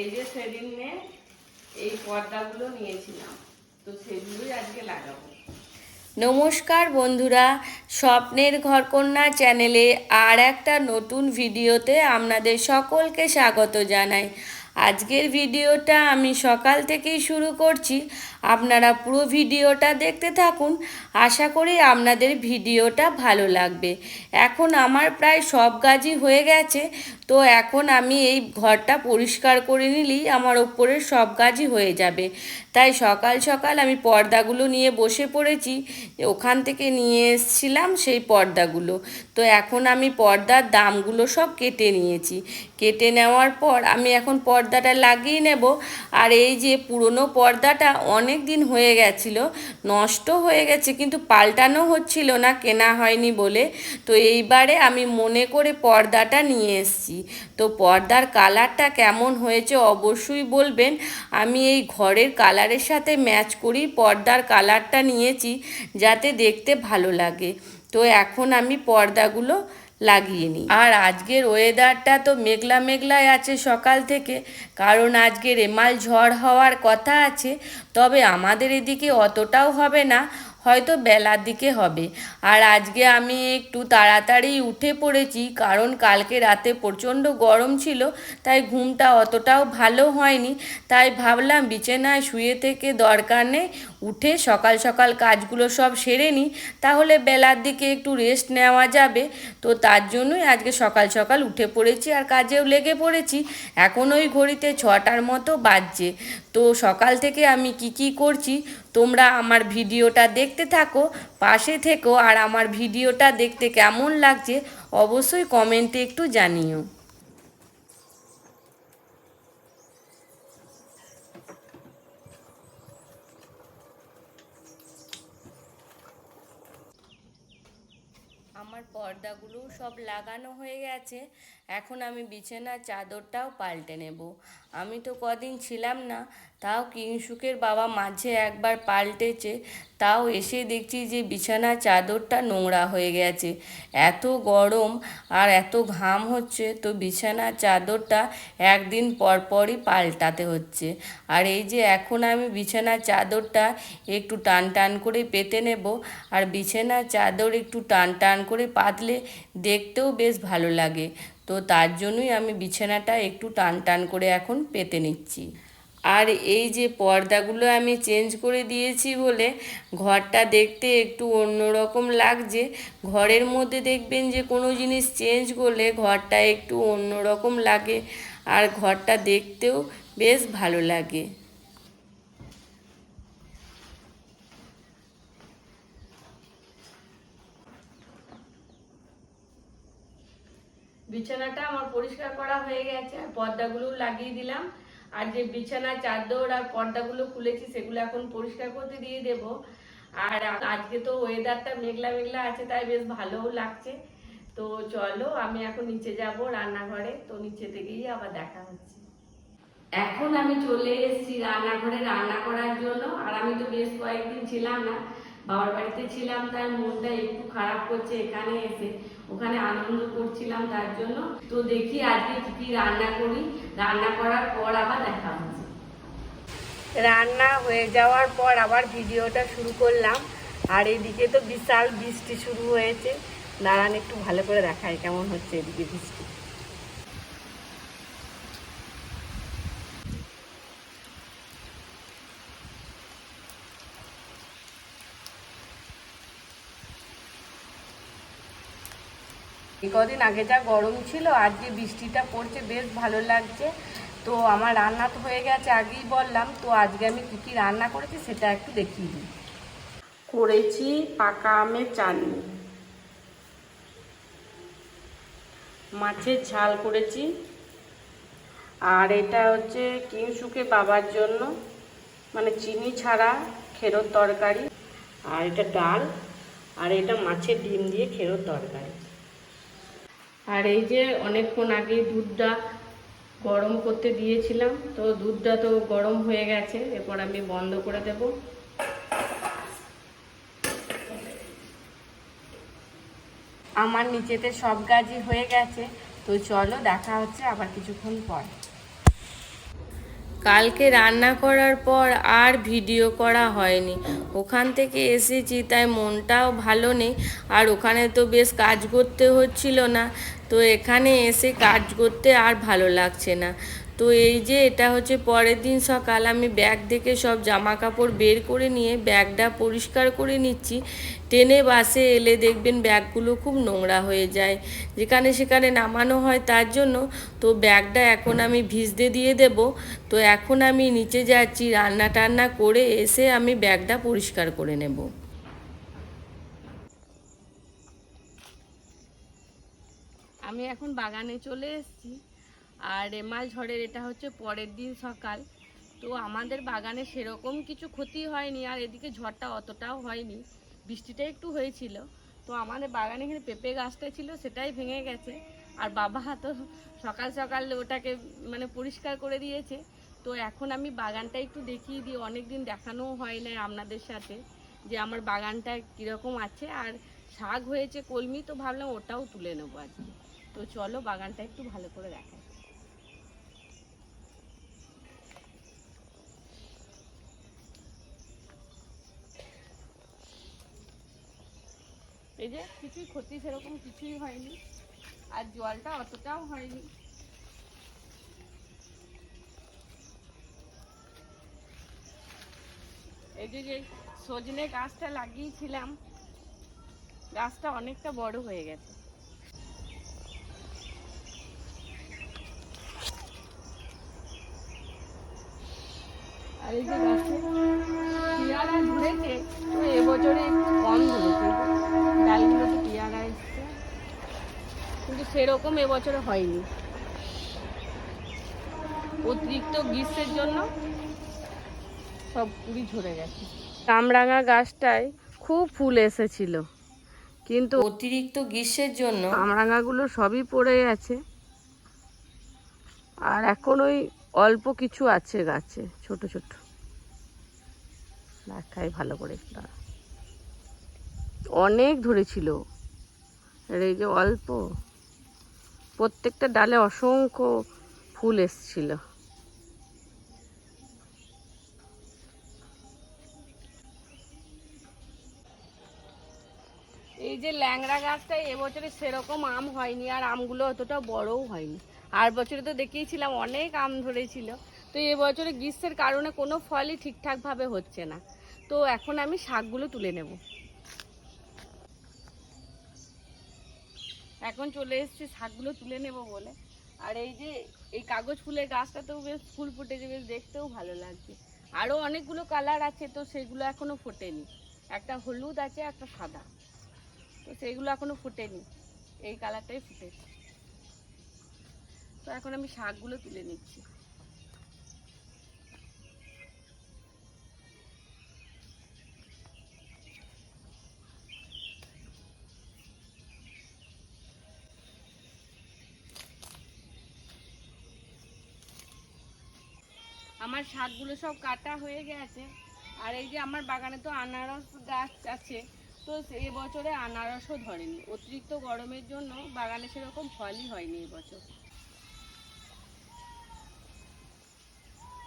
এই যে সেদিনে এই পর্দাগুলো নিয়েছিলাম। তো সেগুলোই আজকে লাগাবো। নমস্কার বন্ধুরা, স্বপ্নের ঘরকন্যা চ্যানেলে আর একটা নতুন ভিডিওতে আপনাদের সকলকে স্বাগত জানাই। আজকের ভিডিওটা আমি সকাল থেকেই শুরু করছি। আপনারা পুরো ভিডিওটা দেখতে থাকুন। আশা করি আপনাদের ভিডিওটা ভালো লাগবে। এখন আমার প্রায় সব কাজই হয়ে গেছে। তো এখন আমি এই ঘরটা পরিষ্কার করে নিলেই আমার ওপরের সব কাজই হয়ে যাবে। তাই সকাল সকাল আমি পর্দাগুলো নিয়ে বসে পড়েছি। ওখান থেকে নিয়ে এসছিলাম সেই পর্দাগুলো। তো এখন আমি পর্দার দামগুলো সব কেটে নিয়েছি। কেটে নেওয়ার পর আমি এখন পর্দাটা লাগিয়ে নেব। আর এই যে পুরনো পর্দাটা অনেক দিন হয়ে গেছিল নষ্ট হয়ে গেছে, কিন্তু পাল্টানো হচ্ছিল না, কেনা হয়নি বলে। তো এইবারে আমি মনে করে পর্দাটা নিয়ে এসেছি। তো পর্দার কালারটা কেমন হয়েছে অবশ্যই বলবেন। আমি এই ঘরের কালারের সাথে ম্যাচ করেই পর্দার কালারটা নিয়েছি, যাতে দেখতে ভালো লাগে। তো এখন আমি পর্দাগুলো লাগিয়ে নিই। আর আজকের ওয়েদারটা তো মেঘলা মেঘলাই আছে সকাল থেকে, কারণ আজকে রেমাল ঝড় হওয়ার কথা আছে, তবে আমাদের এদিকে অতটাও হবে না, হয়তো বেলার দিকে হবে। আর আজকে আমি একটু তাড়াতাড়ি উঠে পড়েছি, কারণ কালকে রাতে প্রচণ্ড গরম ছিল, তাই ঘুমটা অতটাও ভালো হয়নি, তাই ভাবলাম বিছানায় শুয়ে থেকে দরকার নেই উঠে সকাল সকাল কাজগুলো সব সেরে নিই, তাহলে বেলার দিকে একটু রেস্ট নেওয়া যাবে। তো তার জন্যই আজকে সকাল সকাল উঠে পড়েছি আর কাজেও লেগে পড়েছি। এখন ওই ঘড়িতে ছটার মতো বাজছে। তো সকাল থেকে আমি কি কি করছি, তোমরা আমার ভিডিওটা দেখতে থাকো, পাশে থেকো আর আমার ভিডিওটা দেখতে কেমন লাগছে অবশ্যই কমেন্টে একটু জানিও। আমার পর্দাগুলো সব লাগানো হয়ে গেছে। এখন আমি বিছানার চাদরটাও পাল্টে নেব। আমি তো কদিন ছিলাম না তাও কিংসুকের বাবা মাঝে একবার পাল্টেছে, তাও এসে দেখছি যে বিছানার চাদরটা নোংরা হয়ে গেছে। এত গরম আর এত ঘাম হচ্ছে, তো বিছানার চাদরটা একদিন পর পরই পাল্টাতে হচ্ছে। আর এই যে এখন আমি বিছানার চাদরটা একটু টান টান করে পেতে নেব, আর বিছানার চাদর একটু টান টান করে পাতলে দেখতেও বেশ ভালো লাগে। তো তার জন্যই আমি বিছানাটা একটু টান টান করে এখন পেতে নিচ্ছি। আর এই যে পর্দাগুলো আমি চেঞ্জ করে দিয়েছি বলে ঘরটা দেখতে একটু অন্যরকম লাগছে। ঘরের মধ্যে দেখবেন যে কোনো জিনিস চেঞ্জ করলে ঘরটা একটু অন্যরকম লাগে আর ঘরটা দেখতেও বেশ ভালো লাগে। বিছানাটা আমার পরিষ্কার করা হয়ে গেছে, আর পর্দাগুলো লাগিয়ে দিলাম। আর যে বিছানা চাদর আর পর্দাগুলো খুলেছি, সেগুলো এখন পরিষ্কার করতে দিয়ে দেব। আর আজকে তো ওয়েদারটা মেঘলা মেঘলা আছে, তাই বেশ ভালোও লাগছে। তো চলো, আমি এখন নিচে যাব রান্নাঘরে। তো নিচে থেকেই আবার দেখা হচ্ছে। এখন আমি চলে এসেছি রান্নাঘরে রান্না করার জন্য। আর আমি তো বেশ কয়েকদিন ছিলাম না। বাবার বাড়িতে ছিলাম তাই মনটা একটু খারাপ করছে এখানে এসে। ওখানে আনন্দ করছিলাম তার জন্য। তো দেখি আজকে কি রান্না করি। রান্না করার পর আবার দেখা হচ্ছে রান্না হয়ে যাওয়ার পর আবার ভিডিওটা শুরু করলাম। আর এদিকে তো বিশাল বৃষ্টি শুরু হয়েছে। দাঁড়ান একটু ভালো করে দেখায় কেমন হচ্ছে এদিকে বৃষ্টি। কদিন আগে যা গরম ছিল আর যে বৃষ্টিটা পড়ছে, বেশ ভালো লাগছে। তো আমার রান্না তো হয়ে গেছে, আগেই বললাম। তো আজকে আমি কী কী রান্না করেছি সেটা একটু দেখিয়ে দিই। করেছি পাকা আমের চাটনি। মাছের ঝাল করেছি। আর এটা হচ্ছে কিংসুকে বাবার জন্য মানে চিনি ছাড়া খেরোর তরকারি। আর এটা ডাল, আর এটা মাছের ডিম দিয়ে খেরোর তরকারি। আর এই যে অনেকক্ষণ আগে দুধটা গরম করতে দিয়েছিলাম, তো দুধটা তো গরম হয়ে গেছে, এরপর আমি বন্ধ করে দেব। আমার নিচেতে সব গাজি হয়ে গেছে, তো চলো দেখা হচ্ছে আবার কিছুক্ষণ পর। কালকে রান্না করার পর আর ভিডিও করা হয়নি। ওখান থেকে এসেছি, তাই মনটাও ভালো নেই। আর ওখানে তো বেশ কাজ করতে হচ্ছিল না। তো এখানে এসে কাজ করতে আর ভালো লাগছে না। তো এই যে এটা হচ্ছে পরের দিন সকাল, আমি ব্যাগ থেকে সব জামা কাপড় বের করে নিয়ে ব্যাগটা পরিষ্কার করে নিচ্ছি। ট্রেনে, বাসে এলে দেখবেন ব্যাগগুলো খুব নোংরা হয়ে যায়। যেখানে সেখানে নামানো হয় তার জন্য। তো ব্যাগটা এখন আমি ভিজতে দিয়ে দেব। তো এখন আমি নিচে যাচ্ছি, রান্না টান্না করে এসে আমি ব্যাগটা পরিষ্কার করে নেব। আমি এখন বাগানে চলে এসেছি। আর রেমাল ঝড়ের এটা হচ্ছে পরের দিন সকাল। তো আমাদের বাগানে সেরকম কিছু ক্ষতি হয়নি, আর এদিকে ঝড়টা অতটাও হয়নি। বৃষ্টিটা একটু হয়েছিল। তো আমাদের বাগানে এখানে পেঁপে গাছটা ছিল, সেটাই ভেঙে গেছে। আর বাবা তো সকাল সকাল ওটাকে মানে পরিষ্কার করে দিয়েছে। তো এখন আমি বাগানটা একটু দেখিয়ে দিই। অনেক দিন দেখানোও হয় না আপনাদের সাথে যে আমার বাগানটা কীরকম আছে। আর শাক হয়েছে, কলমি তো ভাবলাম ওটাও তুলে নেব আজকে। তো চলো বাগানটা একটু ভালো করে দেখাই। এই যে কিছুই ক্ষতি সেরকম কিছুই হয়নি। আর জলটা অতটাও হয়নি। এই যে যে সজনে গাছটা লাগিয়েছিলাম, গাছটা অনেকটা বড় হয়ে গেছে। আর এই যে গাছে পেয়ারা ধরেছে তো এবছরে কিন্তু সেরকম এবছরে হয়নি। অতিরিক্ত গ্রীষ্মের জন্য সব পুরি ঝরে গেছে। কামরাঙা গাছটায় খুব ফুল এসেছিল। কিন্তু অতিরিক্ত গ্রীষ্মের জন্য কামরাঙাগুলো সবই পড়ে গেছে। আর এখন ওই অল্প কিছু আছে গাছে ছোট ছোট। দেখাই ভালো করে অনেক ধরেছিল। আর এই যে অল্প। প্রত্যেকটা ডালে অসংখ্য ফুল এসছিল। এই যে ল্যাংড়া গাছটা এবছরে সেরকম আম হয়নি, আর আমগুলো অতটা বড়ও হয়নি। আর বছরে তো দেখিয়েছিলাম, অনেক আম ধরেছিল। তো এবছরে গ্রীষ্মের কারণে কোনো ফলই ঠিকঠাকভাবে হচ্ছে না। তো এখন আমি শাকগুলো তুলে নেব। এখন চলে এসছে, শাকগুলো তুলে নেব বলে। আর এই যে, এই কাগজ ফুলের গাছটাতেও বেশ ফুল ফুটেছে, বেশ দেখতেও ভালো লাগছে। আরও অনেকগুলো কালার আছে, তো সেগুলো এখনও ফোটেনি। একটা হলুদ আছে, একটা সাদা। তো সেগুলো এখনও ফোটেনি। এই কালারটাই ফুটেছে। তো এখন আমি শাকগুলো তুলে নিচ্ছি। আমার শাকগুলো সব কাটা হয়ে গেছে। আর এই যে আমার বাগানে তো আনারস গাছ আছে, তো এবছরে আনারসও ধরেনি। অতিরিক্ত গরমের জন্য বাগানে সেরকম ফলই হয়নি এবছর।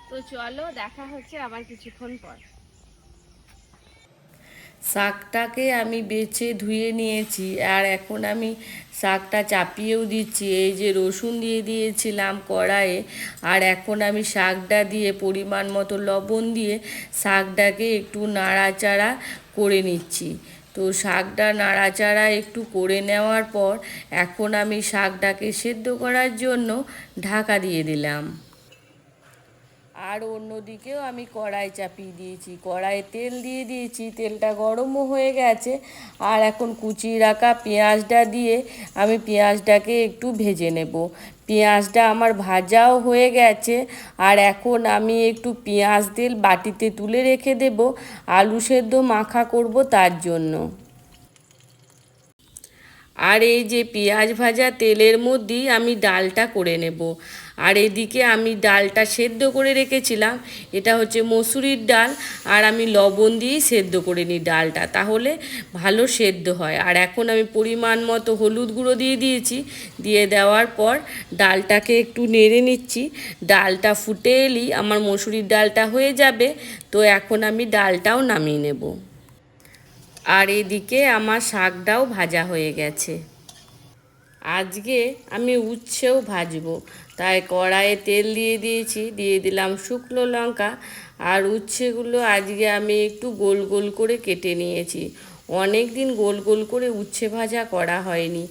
তো চলো, দেখা হচ্ছে আবার কিছুক্ষণ পর। শাকটাকে আমি বেছে ধুয়ে নিয়েছি আর এখন আমি শাকটা চাপিয়েও দিচ্ছি। এই যে রসুন দিয়ে দিয়েছিলাম কড়াইয়ে আর এখন আমি শাকটা দিয়ে পরিমাণ মতো লবণ দিয়ে শাকটাকে একটু নাড়াচাড়া করে নিচ্ছি। তো শাকটা নাড়াচাড়া একটু করে নেওয়ার পর এখন আমি শাকটাকে সেদ্ধ করার জন্য ঢাকা দিয়ে দিলাম। আর অন্যদিকেও আমি কড়াই চাপিয়ে দিয়েছি, কড়াইয়ে তেল দিয়ে দিয়েছি, তেলটা গরমও হয়ে গেছে। আর এখন কুচিয়ে রাখা পেঁয়াজটা দিয়ে আমি পেঁয়াজটাকে একটু ভেজে নেব। পেঁয়াজটা আমার ভাজাও হয়ে গেছে, আর এখন আমি একটু পেঁয়াজ তেল বাটিতে তুলে রেখে দেব, আলু সেদ্ধ মাখা করব তার জন্য। আর এই যে পেঁয়াজ ভাজা তেলের মধ্যেই আমি ডালটা করে নেব। আর এদিকে আমি ডালটা সেদ্ধ করে রেখেছিলাম। এটা হচ্ছে মসুরির ডাল আর আমি লবণ দিয়েই সেদ্ধ করে নিই ডালটা। তাহলে ভালো সেদ্ধ হয়। আর এখন আমি পরিমাণ মতো হলুদ গুঁড়ো দিয়ে দিয়েছি। দিয়ে দেওয়ার পর ডালটাকে একটু নেড়ে নিচ্ছি। ডালটা ফুটে এলেই আমার মসুরির ডালটা হয়ে যাবে। তো এখন আমি ডালটাও নামিয়ে নেব। আর এদিকে আমার শাকটাও ভাজা হয়ে গেছে। আজকে আমি উচ্ছেও ভাজবো। তাই কড়াইয়ে তেল দিয়ে দিয়েছি, দিয়ে দিলাম শুকনো লঙ্কা আর উচ্ছেগুলো আজকে আমি একটু গোল গোল করে কেটে নিয়েছি। অনেক দিন গোল গোল করে উচ্ছে ভাজা করা হয়নি।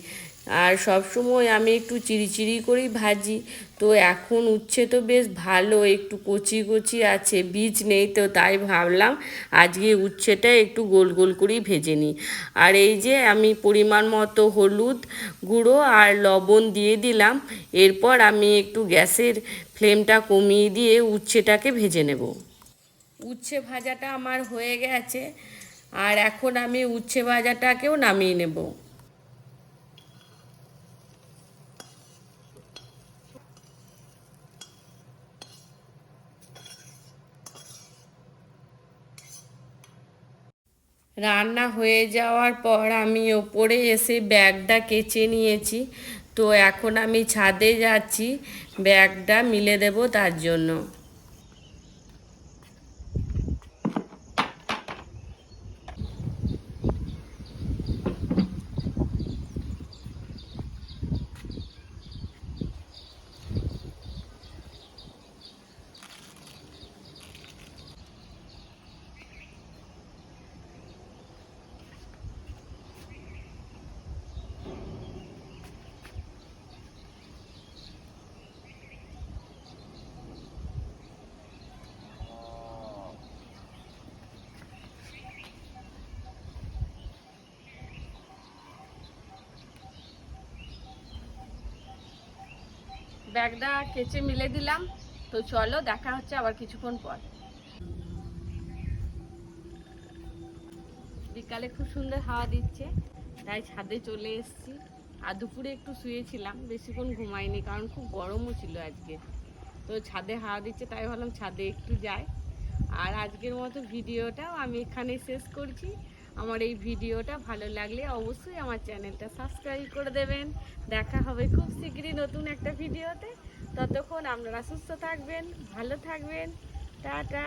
আর সব সময় আমি একটু চিড়িচিড়ি করেই ভাজি। তো এখন উচ্ছে তো বেশ ভালো, একটু কচি কচি আছে, বীজ নেই তো তাই ভাবলাম আজকে উচ্ছেটা একটু গোল গোল করেই ভেজে নিই। আর এই যে আমি পরিমাণ মতো হলুদ গুঁড়ো আর লবণ দিয়ে দিলাম, এরপর আমি একটু গ্যাসের ফ্লেমটা কমিয়ে দিয়ে উচ্ছেটাকে ভেজে নেব। উচ্ছে ভাজাটা আমার হয়ে গেছে, আর এখন আমি উচ্ছে ভাজাটাকেও নামিয়ে নেব। রান্না হয়ে যাওয়ার পর আমি ওপরে এসে ব্যাগটা কেচে নিয়েছি। তো এখন আমি ছাদে যাচ্ছি, ব্যাগটা মিলে দেব তার জন্য। ব্যাগটা কেচে মিলে দিলাম। তো চলো, দেখা হচ্ছে আবার কিছুক্ষণ পর। বিকালে খুব সুন্দর হাওয়া দিচ্ছে, তাই ছাদে চলে এসেছি। আর দুপুরে একটু শুয়েছিলাম, বেশিক্ষণ ঘুমাইনি, কারণ খুব গরমও ছিল আজকে। তো ছাদে হাওয়া দিচ্ছে, তাই ভাবলাম ছাদে একটু যাই। আর আজকের মতো ভিডিওটাও আমি এখানে শেষ করছি। আমার এই ভিডিওটা ভালো লাগলে অবশ্যই আমার চ্যানেলটা সাবস্ক্রাইব করে দেবেন। দেখা হবে খুব শীঘ্রই নতুন একটা ভিডিওতে। ততক্ষণ আপনারা সুস্থ থাকবেন, ভালো থাকবেন। টাটা।